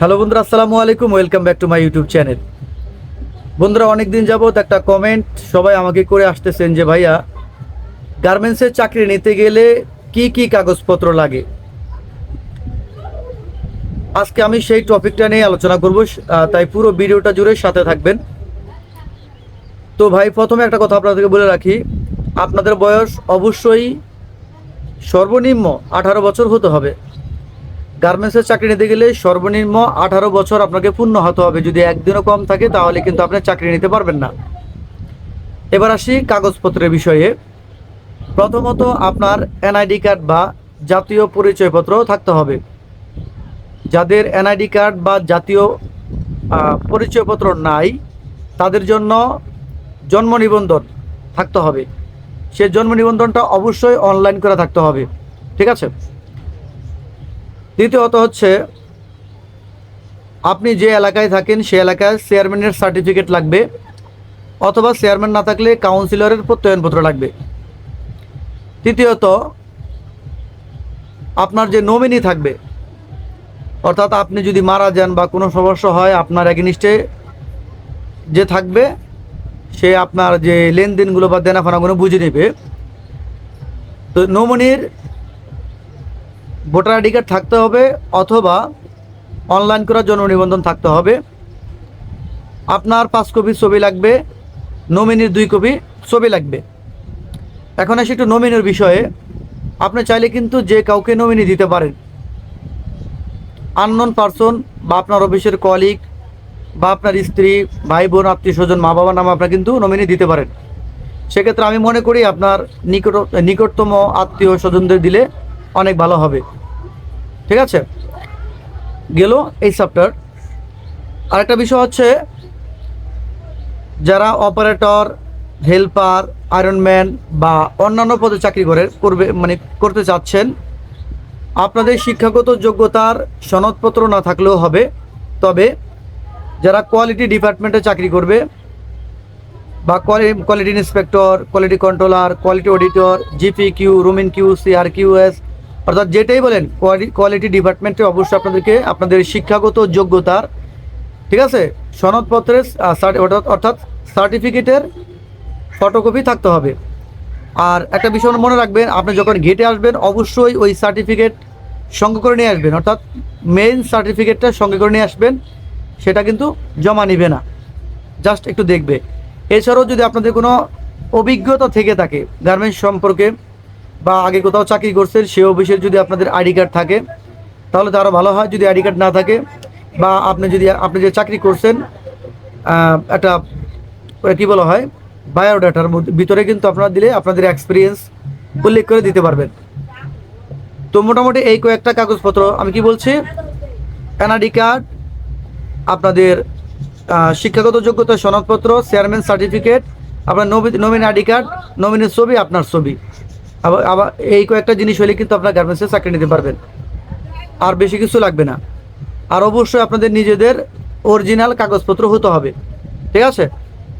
Hello বন্ধুরা, আসসালামু আলাইকুম, welcome back to my YouTube channel. বন্ধুরা অনেক দিন যাবত একটা কমেন্ট সবাই আমাকে করে আসতেছেন যে, ভাইয়া, গার্মেন্টসের চাকরি নিতে গেলে কি কি কাগজপত্র লাগে? আজকে আমি সেই টপিকটা নিয়ে আলোচনা করব তাই পুরো ভিডিওটা জুড়ে সাথে থাকবেন। তো ভাই, প্রথমে একটা কথা আপনাদেরকে বলে রাখি, আপনাদের বয়স অবশ্যই সর্বনিম্ন আঠারো বছর হতে হবে। গার্মেন্টসের চাকরি নিতে গেলে সর্বনিম্ন আঠারো বছর আপনাকে পূর্ণ হতে হবে। যদি একদিনও কম থাকে, তাহলে কিন্তু আপনি চাকরি নিতে পারবেন না। এবার আসি কাগজপত্রের বিষয়ে। প্রথমত আপনার এনআইডি কার্ড বা জাতীয় পরিচয়পত্র থাকতে হবে। যাদের এনআইডি কার্ড বা জাতীয় পরিচয়পত্র নাই, তাদের জন্য জন্ম নিবন্ধন থাকতে হবে। সে জন্ম নিবন্ধনটা অবশ্যই অনলাইন করে থাকতে হবে। ঠিক আছে? দ্বিতীয়ত হচ্ছে, আপনি যে এলাকায় থাকেন সে এলাকায় চেয়ারম্যানের সার্টিফিকেট লাগবে অথবা চেয়ারম্যান না থাকলে কাউন্সিলরের প্রত্যয়নপত্র লাগবে। তৃতীয়ত, আপনার যে নমিনি থাকবে, অর্থাৎ আপনি যদি মারা যান বা কোনো সমস্যা হয়, আপনার এগেনিস্টে যে থাকবে, সে আপনার যে লেনদেনগুলো বা দেনাফানাগুলো বুঝে নেবে। তো নমিনির ভোটার আইডি কার্ড থাকতে হবে অথবা অনলাইন করার জন্য নিবন্ধন থাকতে হবে। আপনার পাঁচ কপি ছবি লাগবে, নমিনির দুই কপি ছবি লাগবে। এখন আসি একটু নমিনির বিষয়ে। আপনি চাইলে কিন্তু যে কাউকে নমিনি দিতে পারেন। আননোন পার্সন বা আপনার অফিসের কলিগ বা আপনার স্ত্রী ভাই বোন আত্মীয় স্বজন মা বাবার নামে আপনার কিন্তু নমিনি দিতে পারেন। সেক্ষেত্রে আমি মনে করি আপনার নিকট নিকটতম আত্মীয় স্বজনদের দিলে অনেক ভালো হবে। ঠিক আছে? গেল এই চ্যাপ্টার আরেকটা বিষয় হচ্ছে, যারা অপারেটর হেল্পার আয়রনম্যান বা অন্যান্য পদে চাকরি করে, করবে মানে করতে চাচ্ছেন, আপনাদের শিক্ষাগত যোগ্যতার সনদপত্র না থাকলেও হবে। তবে যারা কোয়ালিটি ডিপার্টমেন্টে চাকরি করবে বা quality inspector quality controller quality auditor G P Q রুমিন Q C R Q S অর্থাৎ যেটাই বলেন কোয়ালিটি ডিপার্টমেন্টে অবশ্যই আপনাদেরকে, আপনাদের শিক্ষাগত যোগ্যতার ঠিক আছে? সনদপত্রের অর্থাৎ সার্টিফিকেটের ফটোকপি থাকতে হবে। আর একটা বিষয় মনে রাখবেন, আপনি যখন গেটে আসবেন, অবশ্যই ওই সার্টিফিকেট সঙ্গে করে নিয়ে আসবেন। অর্থাৎ মেইন সার্টিফিকেটটা সঙ্গে করে নিয়ে আসবেন, সেটা কিন্তু জমা নিবে না। জাস্ট একটু দেখবে। এছাড়াও যদি আপনাদের কোনো অভিজ্ঞতা থেকে থাকে গার্মেন্টস সম্পর্কে বা আগে কোথাও চাকরি করছেন সে অফিসের যদি আপনাদের আইডি কার্ড থাকে, তাহলে তো আরও ভালো হয়। যদি আইডি কার্ড না থাকে বা আপনি যদি, আপনি যে চাকরি করছেন একটা কী বলা হয়? বায়োডাটার ভিতরে কিন্তু আপনারা দিলে আপনাদের এক্সপিরিয়েন্স উল্লেখ করে দিতে পারবেন। তো মোটামুটি এই কয়েকটা কাগজপত্র আমি কি বলছি? এনআইডি কার্ড আপনাদের শিক্ষাগত যোগ্যতা সনদপত্র চেয়ারম্যান সার্টিফিকেট আপনার নমিনি আইডি কার্ড নমিনির ছবি, আপনার ছবি। আবার আবার এই কয়েকটা জিনিস হলে কিন্তু আপনার গার্মেন্টসে চাকরি নিতে পারবেন। আর বেশি কিছু লাগবে না। আর অবশ্যই আপনাদের নিজেদের অরিজিনাল কাগজপত্র হতে হবে। ঠিক আছে?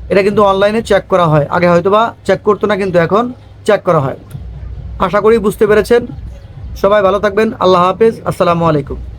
এটা কিন্তু অনলাইনে চেক করা হয়। আগে হয়তো বা চেক করতো না, কিন্তু এখন চেক করা হয়। আশা করি বুঝতে পেরেছেন। সবাই ভালো থাকবেন। আল্লাহ হাফেজ। আসসালামু আলাইকুম।